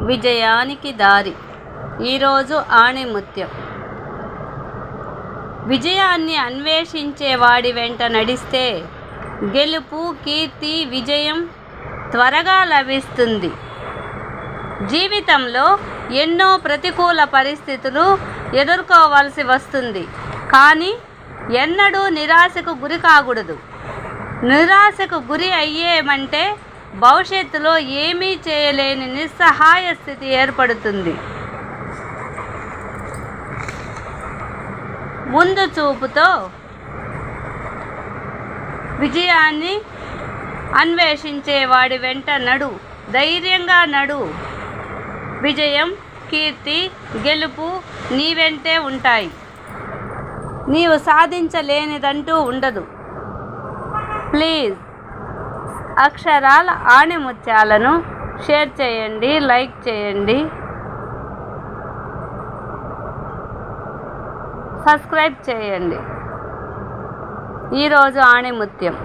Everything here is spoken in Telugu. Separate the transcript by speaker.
Speaker 1: విజయానికి దారి. ఈరోజు ఆణిముత్యం. విజయాన్ని అన్వేషించే వాడి వెంట నడిస్తే గెలుపు కీర్తి విజయం త్వరగా లభిస్తుంది. జీవితంలో ఎన్నో ప్రతికూల పరిస్థితులు ఎదుర్కోవాల్సి వస్తుంది. కానీ ఎన్నడూ నిరాశకు గురి కాకూడదు. నిరాశకు గురి అయ్యేమంటే భవిష్యత్తులో ఏమీ చేయలేని నిస్సహాయ స్థితి ఏర్పడుతుంది. ముందు చూపుతో విజయాన్ని అన్వేషించే వాడి వెంట నడు. ధైర్యంగా నడు. విజయం కీర్తి గెలుపు నీ వెంటే ఉంటాయి. నీవు సాధించలేనిదంటూ ఉండదు. ప్లీజ్. అక్షరాల ఆణిముత్యాలను షేర్ చేయండి లైక్ చేయండి. సబ్స్క్రైబ్ చేయండి. ఈరోజు ఆణిముత్యం.